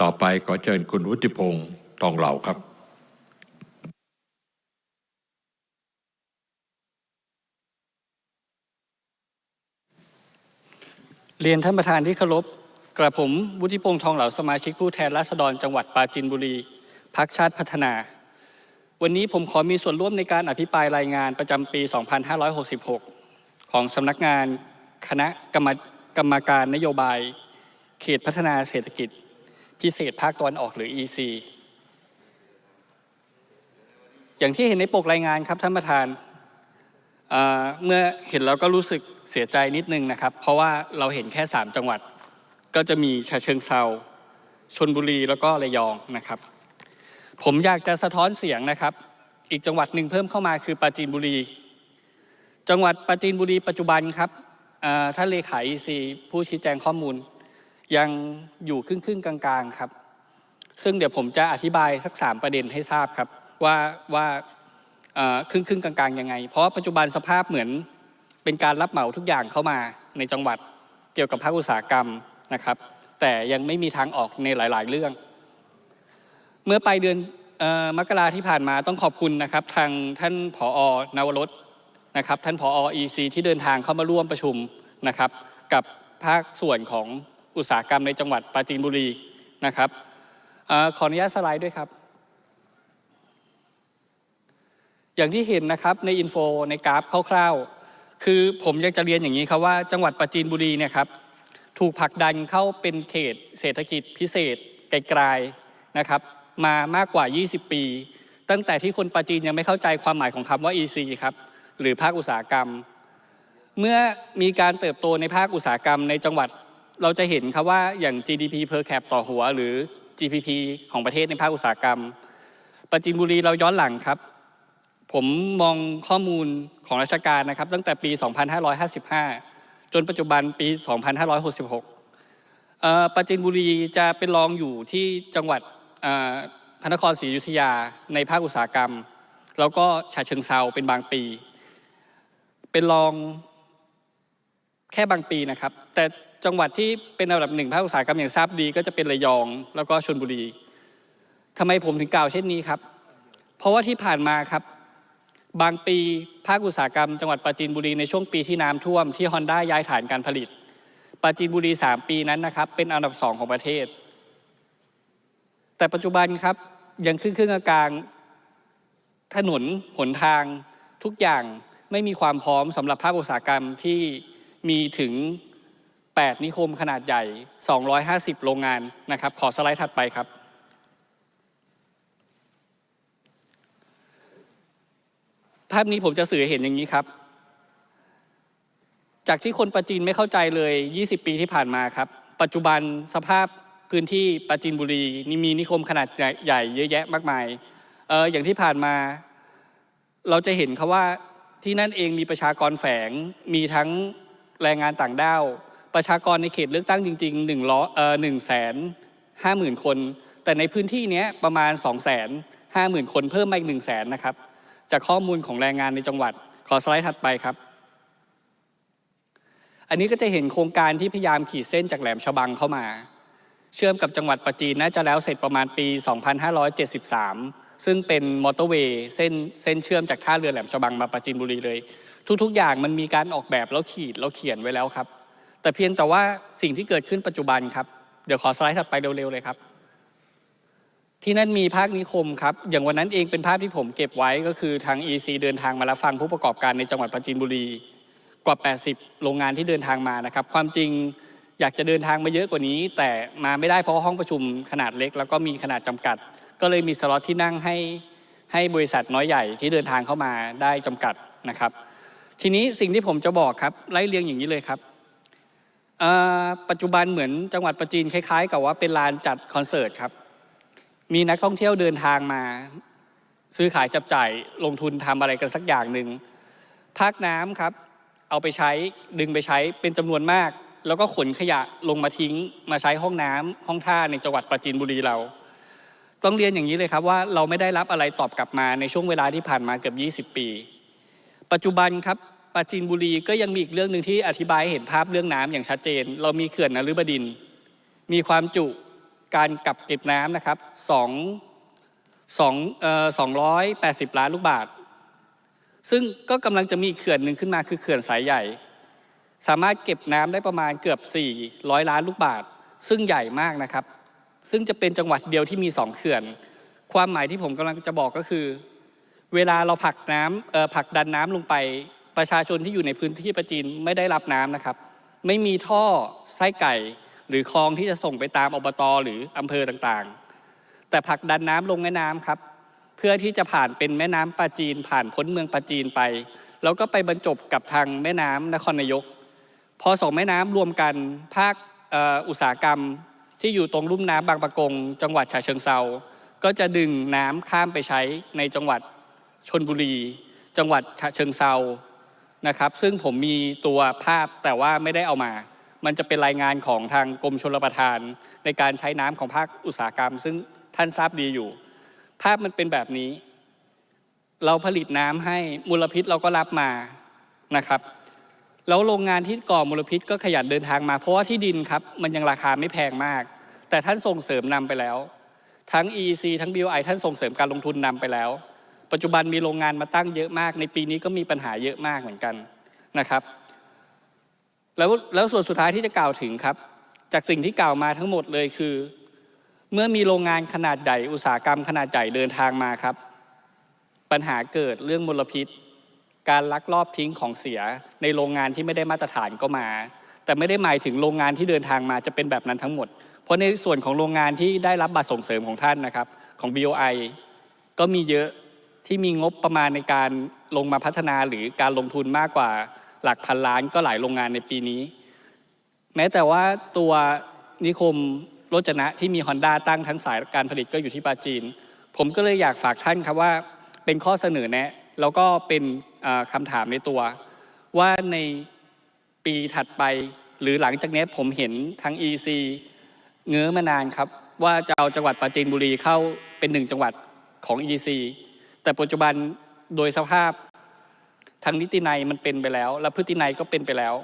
ต่อไปขอเชิญคุณวุฒิพงศ์ทองเหล่าครับ เรียนท่านประธานที่เคารพกระผมวุฒิพงษ์ทองเหลาสมาชิกผู้แทนราษฎรจังหวัดปราจีนบุรีพักชาติพัฒนา วันนี้ผมขอมีส่วนร่วมในการอภิปรายรายงานประจำปี 2566 ของสำนักงานคณะกรรมกรรมการนโยบาย เขตพัฒนาเศรษฐกิจ พิเศษภาคตะวันออกหรือ EC อย่างที่เห็นในปกรายงานครับท่านประธานเเมื่อเห็นแล้วก็รู้สึกเสียใจนิดนึงนะครับ เพราะว่าเราเห็นแค่ 3 จังหวัด ก็จะมีฉะเชิงเซาชนบุรีแล้วก็ระยองนะครับ ผมอยากจะสะท้อนเสียงนะครับ อีกจังหวัดหนึ่งเพิ่มเข้ามาคือปราจีนบุรี จังหวัดปราจีนบุรีปัจจุบันครับท่านเลขา EC ผู้ชี้แจงข้อมูล ยังอยู่ครึ่งครึ่งๆกลางๆครับ ซึ่งเดี๋ยวผมจะอธิบายสักสามประเด็นให้ทราบครับ ว่าว่าครึ่งครึ่งกลางๆยังไง เพราะปัจจุบันสภาพเหมือนเป็นการรับเหมาทุกอย่างเข้ามาในจังหวัดเกี่ยวกับภาคอุตสาหกรรมนะครับ แต่ยังไม่มีทางออกในหลาย ๆ เรื่อง เมื่อปลายเดือน มกราที่ผ่านมาต้องขอบคุณนะครับ ทางท่านผอนวรสนะครับท่านผอ EC ที่เดินทางเข้ามาร่วมประชุมนะครับ กับภาคส่วนของอุตสาหกรรมในจังหวัดปราจีนบุรีนะครับออขออนุญาตสไลด์ด้วยครับ อย่างที่เห็นนะครับในอินโฟในกราฟคร่าวๆ คือผมอยากจะเรียนอย่างนี้ครับว่าจังหวัดปราจีนบุรีเนี่ยครับถูกผลักดันเข้าเป็นเขตเศรษฐกิจพิเศษไกลๆนะครับ มามากกว่า 20 ปี ตั้งแต่ที่คนปาจีนยังไม่เข้าใจความหมายของคำว่า EC ครับหรือภาคอุตสาหกรรม เมื่อมีการเติบโตในภาคอุตสาหกรรมในจังหวัด เราจะเห็นครับว่าอย่าง GDP per cap ต่อหัว หรือ GDP ของประเทศในภาคอุตสาหกรรมปาจีนบุรีเราย้อนหลังครับ ผมมองข้อมูลของราชการนะครับ ตั้งแต่ปี 2555 จนปัจจุบันปี 2566เอ่อปราจีนบุรีจะเป็นรองอยู่ที่จังหวัด พระนครศรีอยุธยาในภาคอุตสาหกรรม แล้วก็ฉะเชิงเซาเป็นบางปี เป็นรองแค่บางปีนะครับ แต่จังหวัดที่เป็นอันดับหนึ่งภาคอุตสาหกรรมอย่างทราบดี ก็จะเป็นระยองแล้วก็ชลบุรีทำไมผมถึงกล่าวเช่นนี้ครับ เพราะว่าที่ผ่านมาครับ บางปีภาคอุตสาหกรรมจังหวัดปราจีนบุรีในช่วงปีที่น้ำท่วมที่ฮอนด้าย้ายฐานการผลิตปราจีนบุรี 3 ปีนั้นนะครับ เป็นอันดับสองของประเทศ แต่ปัจจุบันครับยังครึ่งครึ่งกลางถนนหนทางทุกอย่างไม่มีความพร้อมสำหรับภาคอุตสาหกรรมที่มีถึง 8 นิคมขนาดใหญ่ 250 โรงงานนะครับ ขอสไลด์ถัดไปครับ ภาพนี้ผมจะสื่อเห็นอย่างนี้ครับ จากที่คนประจีนไม่เข้าใจเลย 20 ปีที่ผ่านมาครับ ปัจจุบันสภาพ พื้นที่ปราจีนบุรีนี่มีนิคมขนาดใหญ่เยอะแยะมากมายเอออย่างที่ผ่านมา เราจะเห็นครับว่าที่นั่นเองมีประชากรแฝงมีทั้งแรงงานต่างด้าว ประชากรในเขตเลือกตั้งจริงๆหนึ่งล้อเออหนึ่งแสนห้าหมื่นคน แต่ในพื้นที่นี้ประมาณ2องแสนห้าหมื่นคนเพิ่มมาอีกหนึ่งแสนนะครับ จากข้อมูลของแรงงานในจังหวัด ขอสไลด์ถัดไปครับ อันนี้ก็จะเห็นโครงการที่พยายามขีดเส้นจากแหลมฉบังเข้ามา เชื่อมกับจังหวัดปราจีนน่าจะแล้วเสร็จประมาณปี 2573 ซึ่งเป็นมอเตอร์เวย์เส้นเส้นเชื่อมจากท่าเรือแหลมฉบังมาปราจีนบุรีเลย ทุกๆอย่างมันมีการออกแบบแล้วขีดแล้วเขียนไว้แล้วครับ แต่เพียงแต่ว่าสิ่งที่เกิดขึ้นปัจจุบันครับ เดี๋ยวขอสไลด์ถัดไปเร็วๆเลยครับ ที่นั่นมีภาคนิคมครับ อย่างวันนั้นเองเป็นภาพที่ผมเก็บไว้ก็คือทาง EC เดินทางมารับฟังผู้ประกอบการในจังหวัดปราจีนบุรีกว่า 80 โรงงานที่เดินทางมานะครับ ความจริง อยากจะเดินทางมาเยอะกว่านี้ แต่มาไม่ได้เพราะห้องประชุมขนาดเล็ก แล้วก็มีขนาดจำกัด ก็เลยมีสล็อตที่นั่งให้ให้บริษัทน้อยใหญ่ที่เดินทางเข้ามาได้จำกัดนะครับ ทีนี้สิ่งที่ผมจะบอกครับไล่เรียงอย่างนี้เลยครับปัจจุบันเหมือนจังหวัดประจีนคล้ายๆ กับว่าเป็นลานจัดคอนเสิร์ตครับ มีนักท่องเที่ยวเดินทางมา ซื้อขายจับจ่ายลงทุนทำอะไรกันสักอย่างหนึ่งภาคน้ำครับ เอาไปใช้ดึงไปใช้เป็นจำนวนมาก แล้วก็ขนขยะลงมาทิ้ง มาใช้ห้องน้ำห้องท่าในจังหวัดปราจีนบุรีเรา ต้องเรียนอย่างนี้เลยครับว่าเราไม่ได้รับอะไรตอบกลับมาในช่วงเวลาที่ผ่านมาเกือบ 20 ปี ปัจจุบันครับปราจีนบุรีก็ยังมีอีกเรื่องหนึ่งที่อธิบายเห็นภาพเรื่องน้ำอย่างชัดเจน เรามีเขื่อนนฤบดิน มีความจุการกักเก็บน้ำนะครับสองสองเอ่อสองร้อยแปดสิบล้านลูกบาท ซึ่งก็กำลังจะมีเขื่อนหนึ่งขึ้นมาคือเขื่อนสายใหญ่ สามารถเก็บน้ำได้ประมาณเกือบ 400 ล้านลูกบาท ซึ่งใหญ่มากนะครับ ซึ่งจะเป็นจังหวัดเดียวที่มีสองเขื่อน ความหมายที่ผมกำลังจะบอกก็คือ เวลาเราผลักน้ำเออผลักดันน้ำลงไป ประชาชนที่อยู่ในพื้นที่ประจีนไม่ได้รับน้ำนะครับ ไม่มีท่อไส้ไก่ หรือคลองที่จะส่งไปตามอบตหรืออำเภอต่างๆ แต่ผลักดันน้ำลงแม่น้ำครับ เพื่อที่จะผ่านเป็นแม่น้ำปาจีน ผ่านพ้นเมืองปาจีนไป แล้วก็ไปบรรจบกับทางแม่น้ำนครนายก พอสองแม่น้ำรวมกันภาคอุตสาหกรรมที่อยู่ตรงลุ่มน้ำบางปะกง จังหวัดฉะเชิงเซาก็จะดึงน้ำข้ามไปใช้ในจังหวัดชนบุรี จังหวัดฉะเชิงเซานะครับ ซึ่งผมมีตัวภาพแต่ว่าไม่ได้เอามา มันจะเป็นรายงานของทางกรมชลประทาน ในการใช้น้ำของภาคอุตสาหกรรม ซึ่งท่านทราบดีอยู่ ภาพมันเป็นแบบนี้ เราผลิตน้ำให้มลพิษเราก็รับมานะครับ แล้วโรงงานที่ก่อมลพิษก็ขยันเดินทางมา เพราะว่าที่ดินครับมันยังราคาไม่แพงมาก แต่ท่านส่งเสริมนำไปแล้ว ทั้ง EEC ทั้ง BOI ท่านส่งเสริมการลงทุนนำไปแล้ว ปัจจุบันมีโรงงานมาตั้งเยอะมาก ในปีนี้ก็มีปัญหาเยอะมากเหมือนกันนะครับ แล้วแล้วส่วนสุดท้ายที่จะกล่าวถึงครับ จากสิ่งที่กล่าวมาทั้งหมดเลยคือ เมื่อมีโรงงานขนาดใหญ่อุตสาหกรรมขนาดใหญ่เดินทางมาครับ ปัญหาเกิดเรื่องมลพิษ การลักลอบทิ้งของเสียในโรงงานที่ไม่ได้มาตรฐานก็มา แต่ไม่ได้หมายถึงโรงงานที่เดินทางมาจะเป็นแบบนั้นทั้งหมด เพราะในส่วนของโรงงานที่ได้รับบัตรส่งเสริมของท่านนะครับของ BOI ก็มีเยอะที่มีงบประมาณในการลงมาพัฒนาหรือการลงทุนมากกว่าหลักพันล้านก็หลายโรงงานในปีนี้ แม้แต่ว่าตัวนิคมโรจนะที่มี Honda ตั้งทั้งสายการผลิตก็อยู่ที่ปาจีน ผมก็เลยอยากฝากท่านครับว่าเป็นข้อเสนอแนะ แล้วก็เป็น คำถามในตัว ว่าในปีถัดไป หรือหลังจากนี้ผมเห็นทั้ง EC เงื้อมานานครับ ว่าจะเอาจังหวัดปราจีนบุรีเข้าเป็นหนึ่งจังหวัดของ EC แต่ปัจจุบันโดยสภาพทางนิตินัยมันเป็นไปแล้ว และพฤตินัยก็เป็นไปแล้ว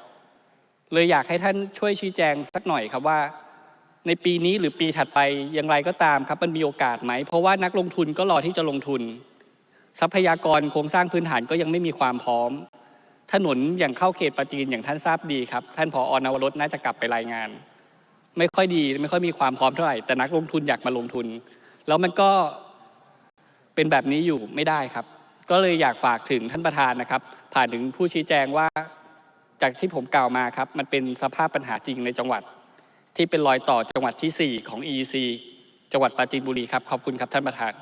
เลยอยากให้ท่านช่วยชี้แจงสักหน่อยครับว่า ในปีนี้หรือปีถัดไปอย่างไรก็ตามครับ มันมีโอกาสไหม เพราะว่านักลงทุนก็รอที่จะลงทุน ทรัพยากรโครงสร้างพื้นฐานก็ยังไม่มีความพร้อม ถนนอย่างเข้าเขตปราจีนอย่างท่านทราบดีครับ ท่านผออนวรสน่าจะกลับไปรายงาน ไม่ค่อยดีไม่ค่อยมีความพร้อมเท่าไหร่แต่นักลงทุนอยากมาลงทุน แล้วมันก็เป็นแบบนี้อยู่ไม่ได้ครับ ก็เลยอยากฝากถึงท่านประธานนะครับ ผ่านถึงผู้ชี้แจงว่าจากที่ผมกล่าวมาครับ มันเป็นสภาพปัญหาจริงในจังหวัด ที่เป็นรอยต่อจังหวัดที่ 4 ของ EEC จังหวัดปราจีนบุรีครับขอบคุณครับท่านประธาน